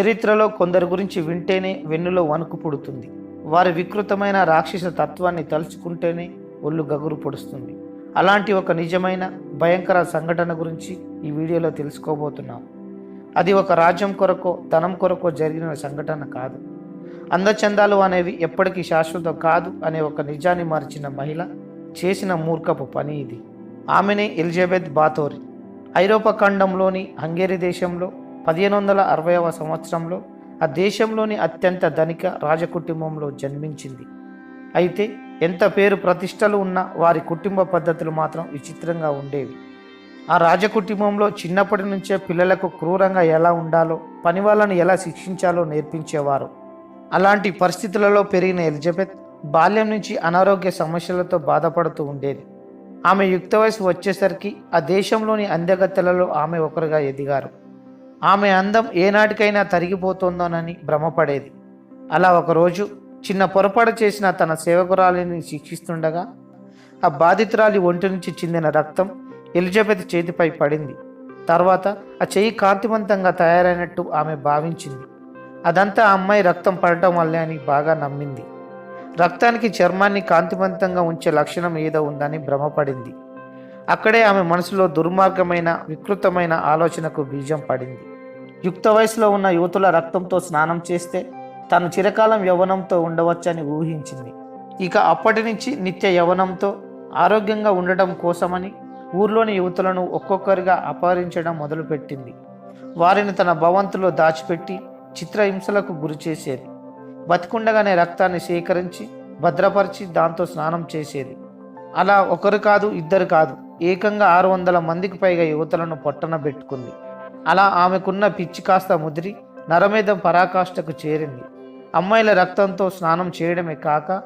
చరిత్రలో కొందరి గురించి వింటేనే వెన్నులో వణుకు పుడుతుంది. వారి వికృతమైన రాక్షస తత్వాన్ని తలుచుకుంటేనే ఒళ్ళు గగురు పొడుస్తుంది. అలాంటి ఒక నిజమైన భయంకర సంఘటన గురించి ఈ వీడియోలో తెలుసుకోబోతున్నాం. అది ఒక రాజ్యం కొరకో ధనం కొరకో జరిగిన సంఘటన కాదు. అందచందాలు అనేవి ఎప్పటికీ శాశ్వతం కాదు అనే ఒక నిజాన్ని మార్చిన మహిళ చేసిన మూర్ఖపు పని ఇది. ఆమెనే ఎలిజబెత్ బాతోరి. ఐరోపా ఖండంలోని హంగేరి దేశంలో పదిహేను వందల అరవైవ సంవత్సరంలో ఆ దేశంలోని అత్యంత ధనిక రాజకుటుంబంలో జన్మించింది. అయితే ఎంత పేరు ప్రతిష్టలు ఉన్న వారి కుటుంబ పద్ధతులు మాత్రం విచిత్రంగా ఉండేవి. ఆ రాజకుటుంబంలో చిన్నప్పటి నుంచే పిల్లలకు క్రూరంగా ఎలా ఉండాలో పని వాళ్ళను ఎలా శిక్షించాలో నేర్పించేవారు. అలాంటి పరిస్థితులలో పెరిగిన ఎలిజబెత్ బాల్యం నుంచి అనారోగ్య సమస్యలతో బాధపడుతూ ఉండేది. ఆమె యుక్త వయసు వచ్చేసరికి ఆ దేశంలోని అందగత్తెలలో ఆమె ఒకరుగా ఎదిగారు. ఆమె అందం ఏనాటికైనా తరిగిపోతుందోనని భ్రమపడేది. అలా ఒకరోజు చిన్న పొరపాటు చేసిన తన సేవకురాలిని శిక్షిస్తుండగా ఆ బాధితురాలి ఒంటి నుంచి చెందిన రక్తం ఎలిజబెత్ చేతిపై పడింది. తర్వాత ఆ చెయ్యి కాంతివంతంగా తయారైనట్టు ఆమె భావించింది. అదంతా ఆ అమ్మాయి రక్తం పడటం వల్లే అని బాగా నమ్మింది. రక్తానికి చర్మాన్ని కాంతివంతంగా ఉంచే లక్షణం ఏదో ఉందని భ్రమపడింది. అక్కడే ఆమె మనసులో దుర్మార్గమైన వికృతమైన ఆలోచనకు బీజం పడింది. యుక్త వయసులో ఉన్న యువతుల రక్తంతో స్నానం చేస్తే తను చిరకాలం యవ్వనంతో ఉండవచ్చని ఊహించింది. ఇక అప్పటి నుంచి నిత్య యవ్వనంతో ఆరోగ్యంగా ఉండటం కోసమని ఊర్లోని యువతులను ఒక్కొక్కరిగా అపహరించడం మొదలుపెట్టింది. వారిని తన భవంతులో దాచిపెట్టి చిత్రహింసలకు గురి చేసేది. బతికుండగానే రక్తాన్ని సేకరించి భద్రపరిచి దాంతో స్నానం చేసేది. అలా ఒకరు కాదు ఇద్దరు కాదు ఏకంగా ఆరు వందల మందికి పైగా యువతులను పొట్టన పెట్టుకుంది అలా ఆమెకున్న పిచ్చి కాస్త ముదిరి నరమేధం పరాకాష్ఠకు చేరింది. అమ్మాయిల రక్తంతో స్నానం చేయడమే కాక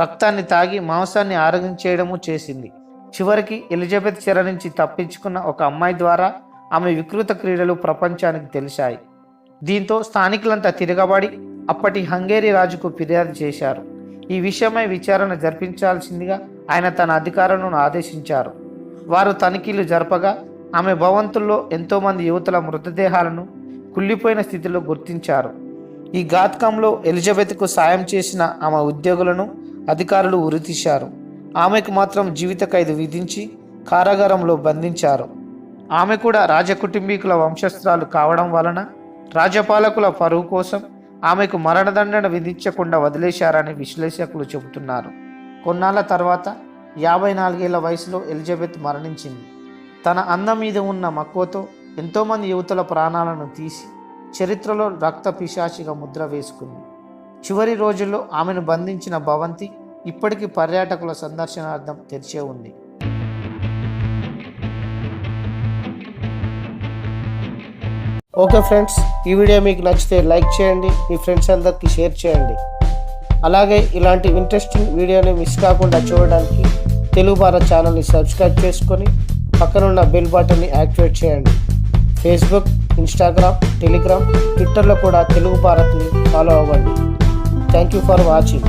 రక్తాన్ని తాగి మాంసాన్ని ఆరగించేయడము చేసింది. చివరికి ఎలిజబెత్ చెర నుంచి తప్పించుకున్న ఒక అమ్మాయి ద్వారా ఆమె వికృత క్రీడలు ప్రపంచానికి తెలిసాయి దీంతో స్థానికులంతా తిరగబడి అప్పటి హంగేరీ రాజుకు ఫిర్యాదు చేశారు. ఈ విషయమై విచారణ జరిపించాల్సిందిగా ఆయన తన అధికారులను ఆదేశించారు. వారు తనిఖీలు జరపగా ఆమె భవంతుల్లో ఎంతోమంది యువతుల మృతదేహాలను కుళ్ళిపోయిన స్థితిలో గుర్తించారు. ఈ ఘాతకంలో ఎలిజబెత్కు సాయం చేసిన ఆమె ఉద్యోగులను అధికారులు ఉరితీశారు. ఆమెకు మాత్రం జీవిత ఖైదు విధించి కారాగారంలో బంధించారు. ఆమె కూడా రాజకుటుంబీకుల వంశస్థురాలు కావడం వలన రాజపాలకుల పరువు కోసం ఆమెకు మరణదండన విధించకుండా వదిలేశారని విశ్లేషకులు చెబుతున్నారు. కొన్నాళ్ళ తర్వాత యాభై నాలుగేళ్ళ వయసులో ఎలిజబెత్ మరణించింది. తన అందం మీద ఉన్న మక్కువతో ఎంతోమంది యువతుల ప్రాణాలను తీసి చరిత్రలో రక్త పిశాచిగా ముద్ర వేసుకుంది. చివరి రోజుల్లో ఆమెను బంధించిన భవంతి ఇప్పటికీ పర్యాటకుల సందర్శనార్థం తెరిచే ఉంది. ఓకే ఫ్రెండ్స్ ఈ వీడియో మీకు నచ్చితే లైక్ చేయండి మీ ఫ్రెండ్స్ అందరికీ షేర్ చేయండి. అలాగే ఇలాంటి ఇంట్రెస్టింగ్ వీడియోని మిస్ కాకుండా చూడడానికి తెలుగు భారత్ ఛానల్ని సబ్స్క్రైబ్ చేసుకొని పక్కనున్న బెల్ బటన్ని యాక్టివేట్ చేయండి. ఫేస్బుక్ ఇన్స్టాగ్రామ్ టెలిగ్రామ్ ట్విట్టర్లో కూడా తెలుగు భారత్ని ఫాలో అవ్వండి. Thank you for watching